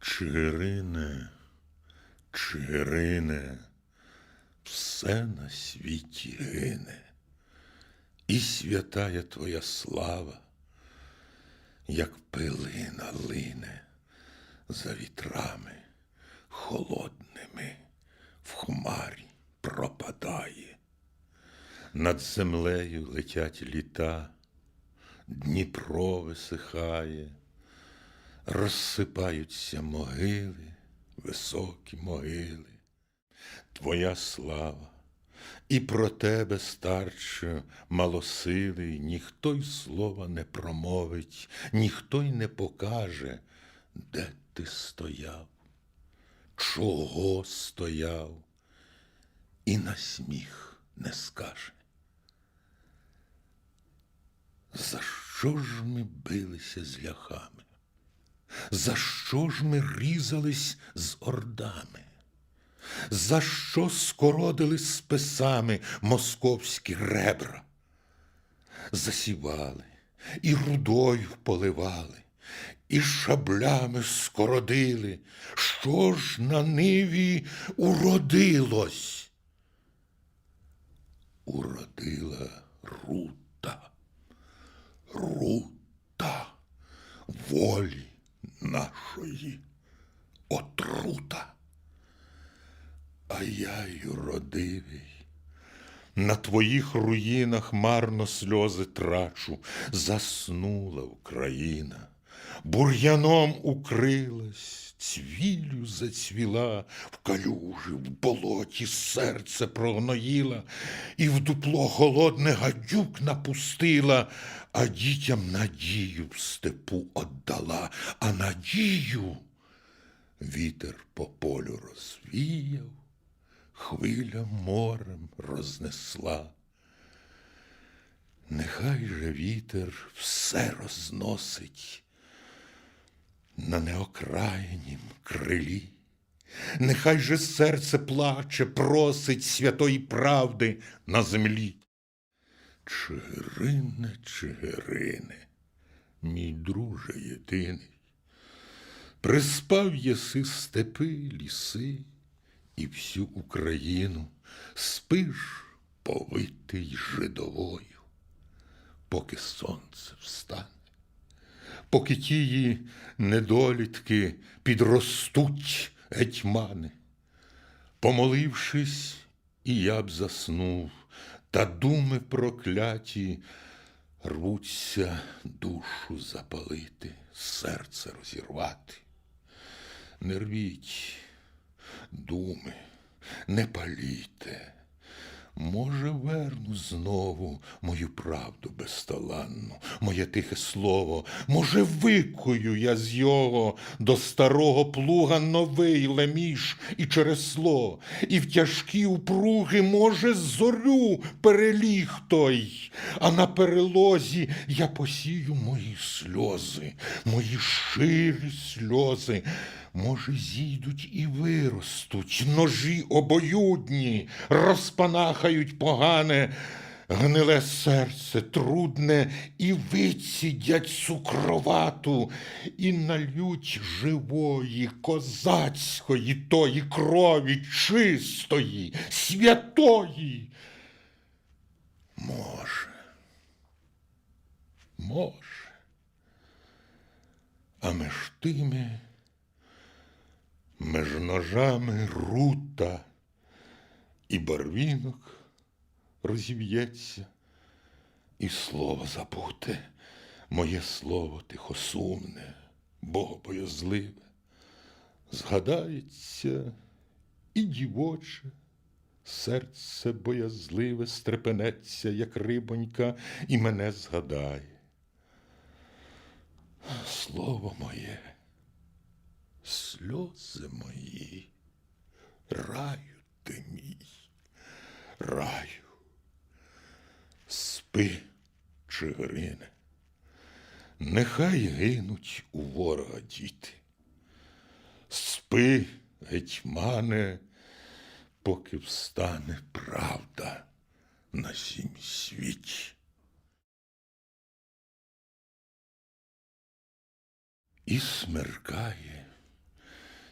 Чигирине, Чигирине, все на світі гине, і святая твоя слава, як пилина лине за вітрами холодними в хмарі пропадає. Над землею летять літа, Дніпро висихає, розсипаються могили, високі могили. Твоя слава, і про тебе, старче, малосилий, ніхто й слова не промовить, ніхто й не покаже, де ти стояв, чого стояв, і на сміх не скаже. За що ж ми билися з ляхами? За що ж ми різались з ордами? За що скородили списами московські ребра? Засівали і рудою поливали, і шаблями скородили. Що ж на ниві уродилось? Уродила рута, рута волі нашої отрута. Я й на твоїх руїнах марно сльози трачу, заснула Україна, бур'яном укрилась, цвіллю зацвіла, в калюжі, в болоті серце прогноїла, і в дупло голодне гадюк напустила, а дітям надію в степу отдала, а надію вітер по полю розвіяв хвиля морем рознесла. Нехай же вітер все розносить на неокраїнім крилі, нехай же серце плаче, просить святої правди на землі. Чигирине, Чигирине, мій друже єдиний, приспав єси степи, ліси і всю Україну спиш повитий жидовою, поки сонце встане, поки тії недолітки підростуть гетьмани. Помолившись, і я б заснув, та думи прокляті рвуться душу запалити, серце розірвати. Не рвіть, думи, не паліте. Може, верну знову мою правду безталанну, моє тихе слово, може, викую я з його до старого плуга новий леміш і чересло, і в тяжкі упруги, може, зорю переліг той, а на перелозі я посію мої сльози, мої ширі сльози. Може, зійдуть і виростуть, ножі обоюдні, розпанахають погане, гниле серце трудне, і вицідять цукровату, і нальють живої, козацької тої крові, чистої, святої. Може, може, а меж тими меж ножами рута і барвінок розів'ється, і слово забуте, моє слово тихосумне, богобоязливе, згадається і дівоче. Серце боязливе стрепенеться, як рибонька, і мене згадає. Слово моє сльози мої, раю ти мій, раю, спи, Чигирине, нехай гинуть у ворога діти. Спи, гетьмане, поки встане правда на сім світі. І смеркає,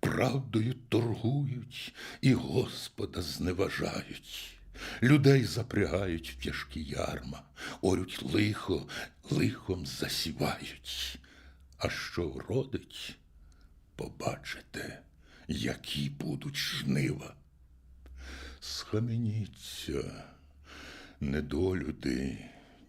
правдою торгують і Господа зневажають. Людей запрягають в тяжкі ярма, орють лихо, лихом засівають. А що вродить, побачите, які будуть жнива. Схаменіться, недолюди,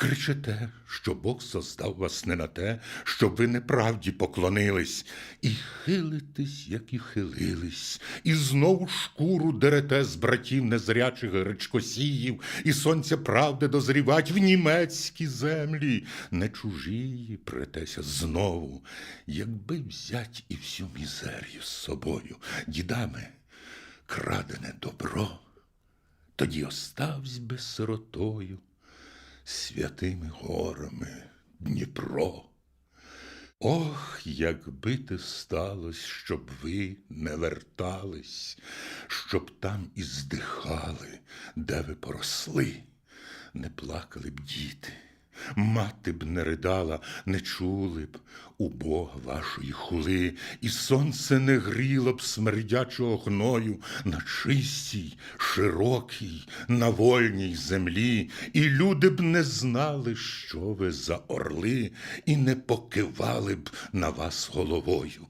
Кричите, що Бог создав вас не на те, щоб ви неправді поклонились, і хилитесь, як і хилились, і знову шкуру дерете з братів незрячих гречкосіїв, і сонця правди дозрівать в німецькі землі, не чужії претеся знову, якби взять і всю мізерію з собою, дідами, крадене добро, тоді оставсь би сиротою святими горами Дніпро. Ох, якби те сталось, щоб ви не вертались, щоб там і здихали, де ви поросли, не плакали б діти, мати б не ридала, не чули б у Бога вашої хули, і сонце не гріло б смердячого гною на чистій, широкій, на вольній землі, і люди б не знали, що ви за орли, і не покивали б на вас головою.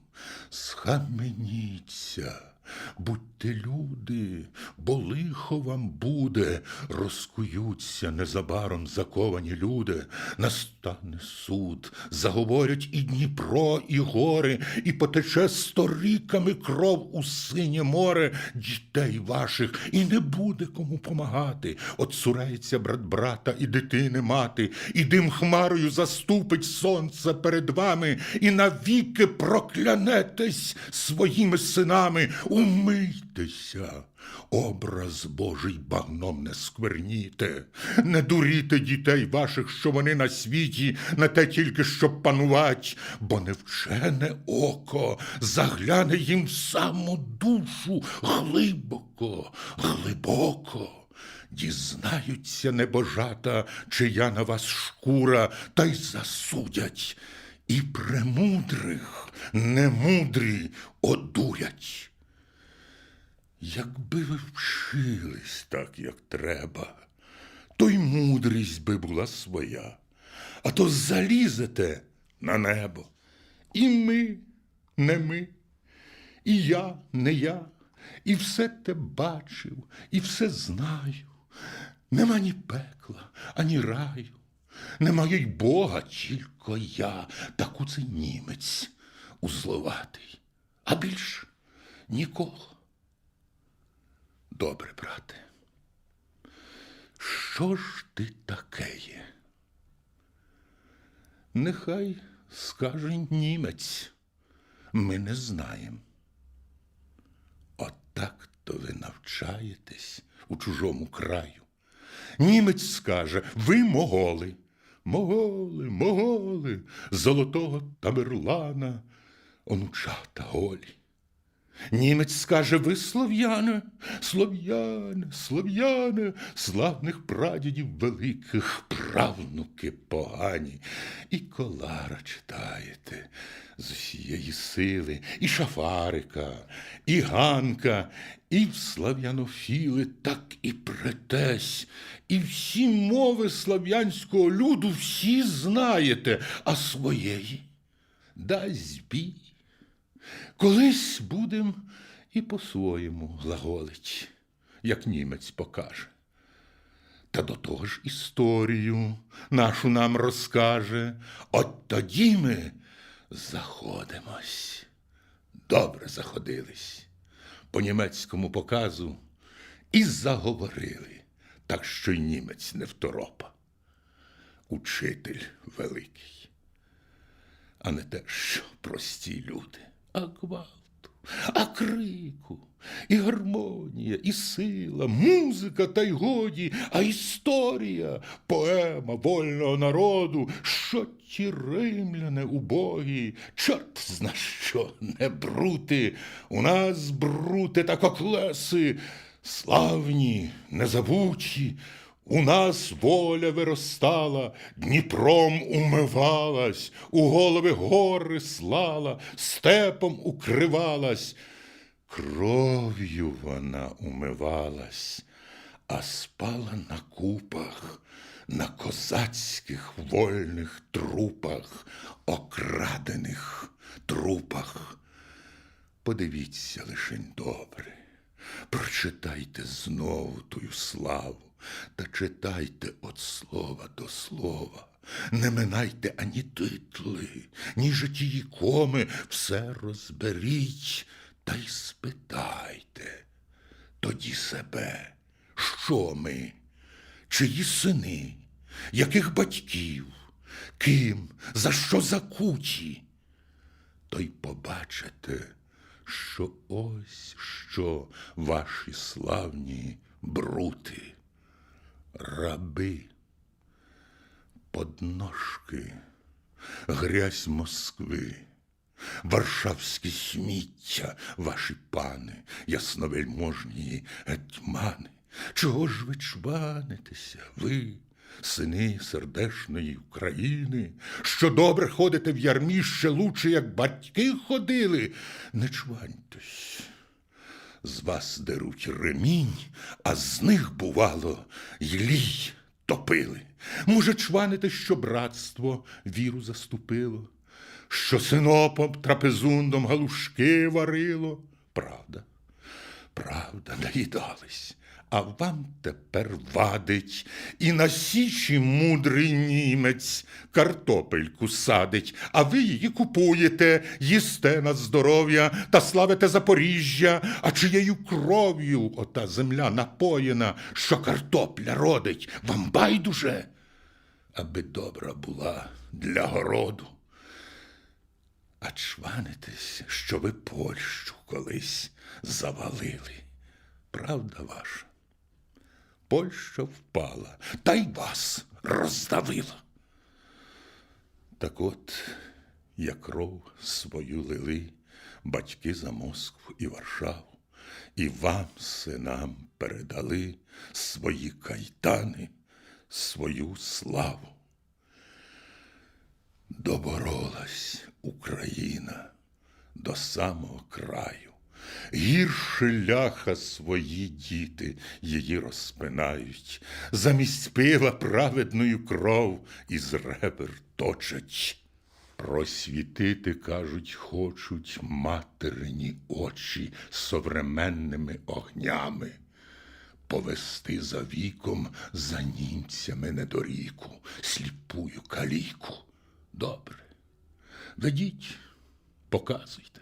Схаменіться. Будьте люди, бо лихо вам буде, розкуються незабаром заковані люди, настане суд, заговорять і Дніпро, і гори, і потече сторіками кров у синє море дітей ваших, і не буде кому помагати. Отсуреється брат брата і дитини мати, і дим хмарою заступить сонце перед вами, і навіки проклянетесь своїми синами. Умийтеся, образ Божий багном не скверніте, не дуріте дітей ваших, що вони на світі, на те тільки щоб панувать, бо невчене око загляне їм в саму душу глибоко, глибоко. Дізнаються небожата, чия на вас шкура, та й засудять. І премудрих немудрі одурять. Якби ви вчились так, як треба, то й мудрість би була своя, а то залізете на небо. І ми, не ми, і я, не я, і все те бачив, і все знаю. Нема ні пекла, ані раю. Немає й Бога, тільки я, таку це німець узловатий, а більш нікого. Добре, брате. Що ж ти таке є? Нехай скаже німець, ми не знаємо. Отак то ви навчаєтесь у чужому краю. Німець скаже, ви моголи, моголи, моголи, золотого Тамерлана, онучата голі. Німець скаже, ви слов'яни, слов'яни, слов'яни, славних прадідів великих, правнуки погані. І колара читаєте з усієї сили, і шафарика, і ганка, і в слав'янофіли так і претесь, і всі мови слав'янського люду всі знаєте, а своєї дасть бій. Колись будем і по-своєму глаголить, як німець покаже. Та до того ж історію нашу нам розкаже. От тоді ми заходимось. Добре заходились по німецькому показу і заговорили, так що й німець не второпа. Учитель великий а не те, що прості люди, а гвалту, а крику, і гармонія, і сила, музика та й годі, а історія, поема вольного народу, що ті римляни убогі, чорт зна що не брути, у нас брути та коклеси, славні, незабуті, у нас воля виростала, Дніпром умивалась, у голови гори слала, степом укривалась, кров'ю вона умивалась, а спала на купах, на козацьких вольних трупах, окрадених трупах. Подивіться лишень добре, прочитайте знову тую славу, та читайте от слова до слова. Не минайте ані титли, ні житії коми, все розберіть та й спитайте тоді себе, що ми, чиї сини, яких батьків, ким, за що закуті, то й побачите, що ось що ваші славні брути, раби, подножки, грязь Москви, варшавські сміття, ваші пани, ясновельможні гетьмани. Чого ж ви чванитеся, ви, сини сердешної України, що добре ходите в ярмі ще лучше, як батьки ходили? Не чваньтесь. З вас деруть ремінь, а з них, бувало, й лій топили. Може, чваните, що братство віру заступило, що синопом трапезундом галушки варило. Правда, правда, наїдались. А вам тепер вадить, і на січі мудрий німець картопельку садить, а ви її купуєте, їсте на здоров'я та славите Запоріжжя, а чиєю кров'ю ота земля напоєна, що картопля родить, вам байдуже, аби добра була для городу. А чванитесь, що ви Польщу колись завалили. Правда ваша? Польща впала, та й вас роздавила. Так от, як кров свою лили батьки за Москву і Варшаву, і вам, синам, передали свої кайтани, свою славу. Доборолась Україна до самого краю. Гірше ляха свої діти її розпинають, замість пива праведною кров із ребер точать. Просвітити, кажуть, хочуть материні очі современними огнями, повести за віком за німцями недоріку, сліпую каліку. Добре, ведіть, показуйте.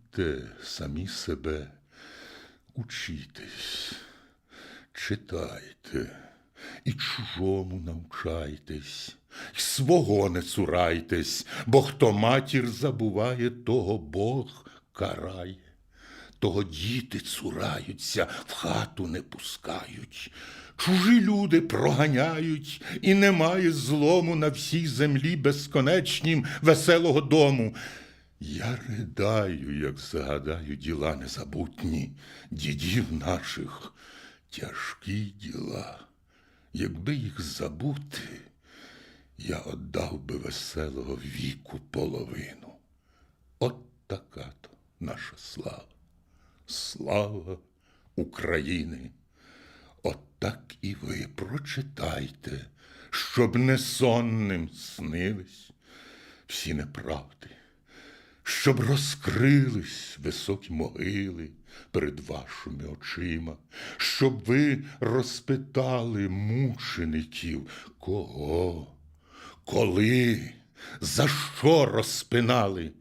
самі себе. Учітесь, читайте, і чужому навчайтесь, і свого не цурайтесь, бо хто матір забуває, того Бог карає. Того діти цураються, в хату не пускають. Чужі люди проганяють, і немає злому на всій землі безконечнім веселого дому. Я ридаю, як згадаю діла незабутні, дідів наших тяжкі діла. Якби їх забути, я отдав би веселого віку половину. От така то наша слава. Слава України. От так і ви прочитайте, щоб не сонним снились всі неправди, щоб розкрились високі могили перед вашими очима, щоб ви розпитали мучеників, кого, коли, за що розпинали.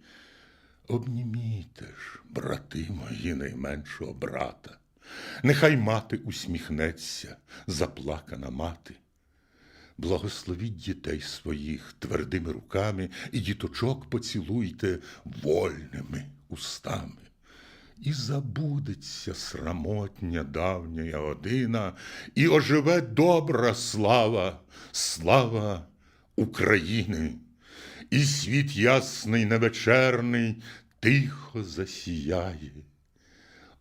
Обніміте ж, брати мої найменшого брата. Нехай мати усміхнеться, заплакана мати. Благословіть дітей своїх твердими руками і діточок поцілуйте вольними устами. І забудеться срамотня давня година, і оживе добра слава, слава України. І світ ясний невечерний тихо засіяє.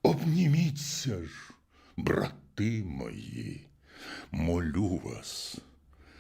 Обніміться ж, брати мої, молю вас,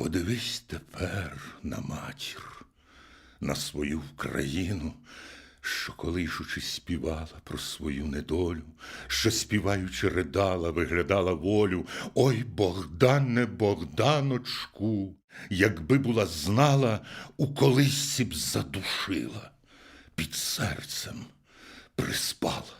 Подивись тепер на матір, на свою Україну, що колишучи співала про свою недолю, що співаючи ридала, виглядала волю. Ой, Богдане, Богданочку, якби була знала, у колисці б задушила, під серцем приспала.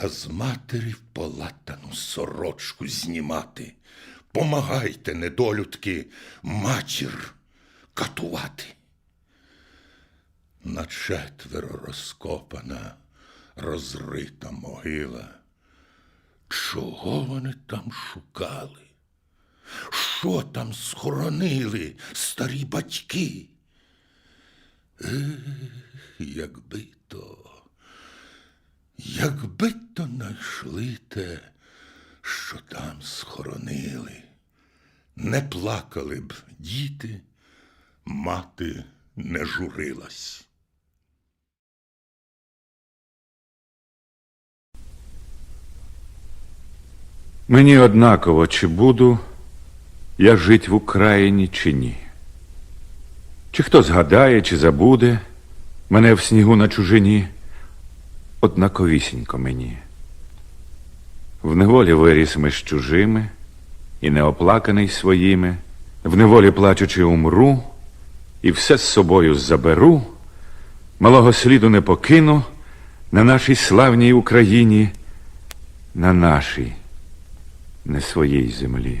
та з матері полатану сорочку знімати. Помагайте, недолюдки, матір катувати. На четверо розкопана, розрита могила. Чого вони там шукали? Що там схоронили старі батьки? Ех, якби то, якби то знайшли те, що там схоронили, не плакали б діти, мати не журилась. Мені однаково, чи буду я жить в Україні, чи ні. Чи хто згадає, чи забуде мене в снігу на чужині, однаковісінько мені. В неволі виріс ми з чужими, і неоплаканий своїми, в неволі плачучи умру, і все з собою заберу, малого сліду не покину на нашій славній Україні. на нашій, не своїй землі.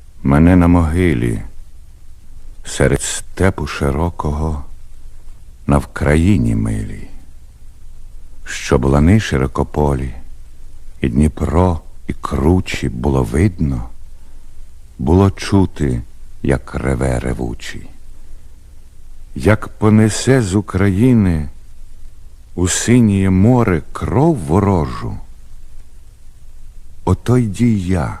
мене на могилі, серед степу широкого, на Вкраїні милій, щоб лани широкополі, і Дніпро, і кручі було видно, було чути, як реве ревучий. Як понесе з України у синє море кров ворожу, ото йді я,